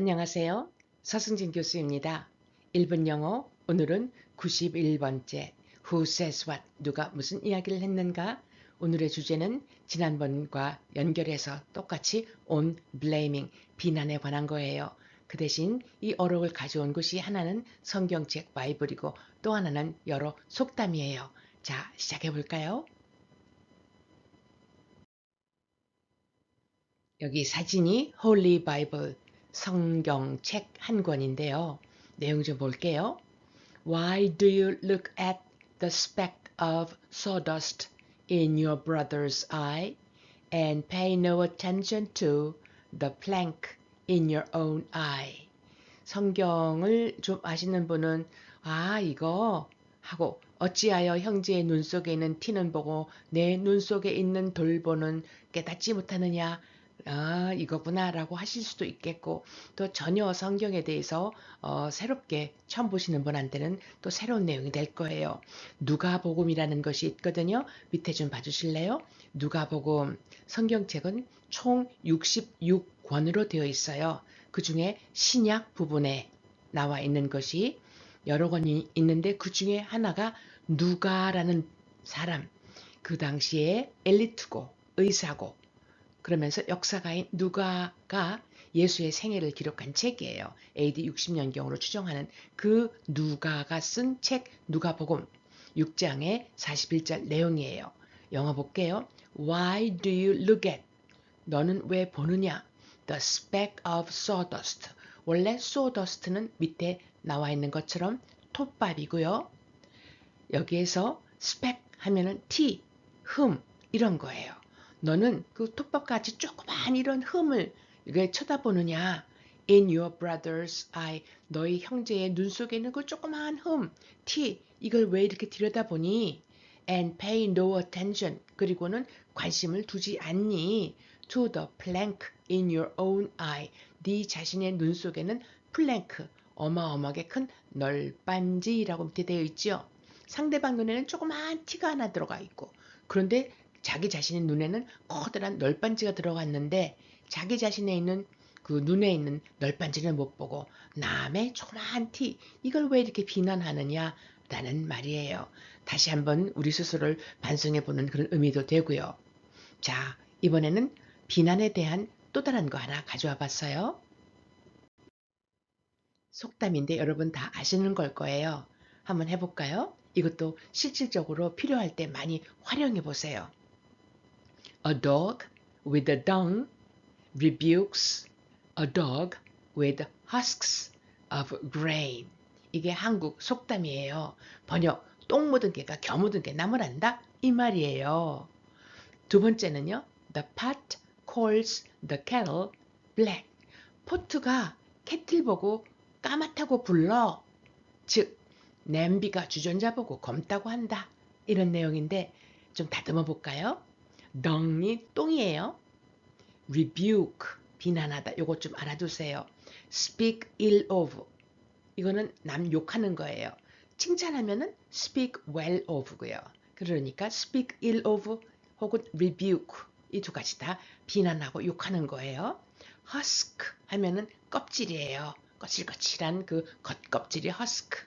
안녕하세요. 서승진 교수입니다. 1분 영어 오늘은 91번째 Who says what? 누가 무슨 이야기를 했는가? 오늘의 주제는 지난번과 연결해서 똑같이 on blaming 비난에 관한 거예요. 그 대신 이 어록을 가져온 곳이 하나는 성경책 바이블이고 또 하나는 여러 속담이에요. 자, 시작해 볼까요? 여기 사진이 Holy Bible 성경책 한 권인데요. 내용 좀 볼게요. Why do you look at the speck of sawdust in your brother's eye and pay no attention to the plank in your own eye? 성경을 좀 아시는 분은 아 이거 하고 어찌하여 형제의 눈 속에 있는 티는 보고 내 눈 속에 있는 돌보는 깨닫지 못하느냐 아, 이거구나라고 하실 수도 있겠고, 또 전혀 성경에 대해서 어, 새롭게 처음 보시는 분한테는 또 새로운 내용이 될 거예요. 누가복음이라는 것이 있거든요. 밑에 좀 봐주실래요? 누가복음 성경책은 총 66권으로 되어 있어요. 그 중에 신약 부분에 나와 있는 것이 여러 권이 있는데 그 중에 하나가 누가라는 사람, 그 당시에 엘리트고 의사고 그러면서 역사가인 누가가 예수의 생애를 기록한 책이에요. AD 60년경으로 추정하는 그 누가가 쓴 책 누가복음 6장의 41절 내용이에요. 영어 볼게요. Why do you look at? 너는 왜 보느냐? The speck of sawdust. 원래 sawdust는 밑에 나와 있는 것처럼 톱밥이고요. 여기에서 speck 하면은 티, 흠 이런 거예요. 너는 그 톱밥같이 조그만 이런 흠을 왜 쳐다보느냐? In your brother's eye, 너희 형제의 눈 속에 있는 그 조그만 흠, 티, 이걸 왜 이렇게 들여다보니? And pay no attention. 그리고는 관심을 두지 않니? To the plank in your own eye. 네 자신의 눈 속에는 플랭크, 어마어마하게 큰 널빤지라고 밑에 되어 있죠. 상대방 눈에는 조그만 티가 하나 들어가 있고, 그런데 자기 자신의 눈에는 커다란 널빤지가 들어갔는데 자기 자신에 있는 그 눈에 있는 널빤지를 못 보고 남의 조그마한 티 이걸 왜 이렇게 비난하느냐 라는 말이에요. 다시 한번 우리 스스로를 반성해 보는 그런 의미도 되고요. 자, 이번에는 비난에 대한 또 다른 거 하나 가져와 봤어요. 속담인데 여러분 다 아시는 걸 거예요. 한번 해볼까요? 이것도 실질적으로 필요할 때 많이 활용해 보세요. A dog with a dung rebukes a dog with husks of grain. 이게 한국 속담이에요. 번역, 똥 묻은 개가 겨 묻은 개 나무란다? 이 말이에요. 두 번째는요. The pot calls the kettle black. 포트가 캐틀 보고 까맣다고 불러. 즉, 냄비가 주전자 보고 검다고 한다. 이런 내용인데 좀 다듬어 볼까요? 덩이 똥이에요. rebuke 비난하다. 요것 좀 알아두세요. speak ill of 이거는 남 욕하는 거예요. 칭찬하면은 speak well of고요. 그러니까 speak ill of 혹은 rebuke 이 두 가지 다 비난하고 욕하는 거예요. husk 하면은 껍질이에요. 거칠거칠한 그 겉껍질이 husk.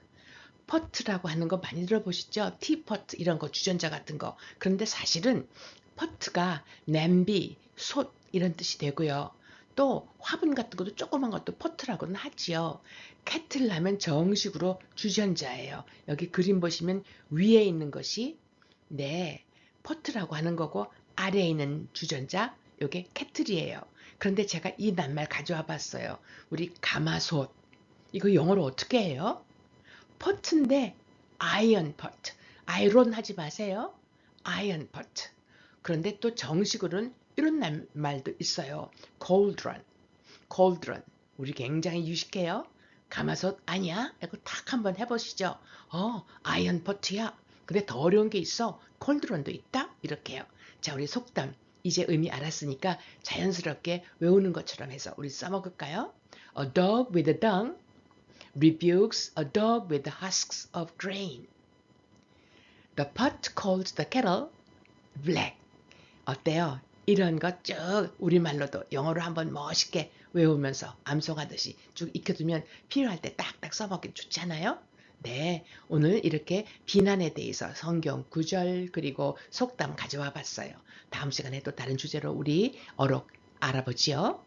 퍼트라고 하는 거 많이 들어보시죠? 티퍼트 이런 거 주전자 같은 거. 그런데 사실은 퍼트가 냄비, 솥 이런 뜻이 되고요. 또 화분 같은 것도 조그만 것도 퍼트라고는 하지요. 캐틀 하면 정식으로 주전자예요. 여기 그림 보시면 위에 있는 것이 네 퍼트라고 하는 거고 아래에 있는 주전자 요게 캐틀이에요. 그런데 제가 이 낱말 가져와 봤어요. 우리 가마솥 이거 영어로 어떻게 해요? 퍼트인데 아이언 퍼트 아이론 하지 마세요. 아이언 퍼트 그런데 또 정식으로는 이런 말도 있어요. cauldron. cauldron. 우리 굉장히 유식해요. 가마솥 아니야? 이거 탁 한번 해보시죠. 어, 아이언 퍼트야. 근데 더 어려운 게 있어. 콜드론도 있다? 이렇게요. 자, 우리 속담. 이제 의미 알았으니까 자연스럽게 외우는 것처럼 해서 우리 써먹을까요? A dog with a dung rebukes a dog with the husks of grain. The pot calls the kettle black. 어때요? 이런 것 쭉 우리말로도 영어로 한번 멋있게 외우면서 암송하듯이 쭉 익혀두면 필요할 때 딱딱 써먹기 좋잖아요. 네, 오늘 이렇게 비난에 대해서 성경 구절 그리고 속담 가져와 봤어요. 다음 시간에 또 다른 주제로 우리 어록 알아보지요.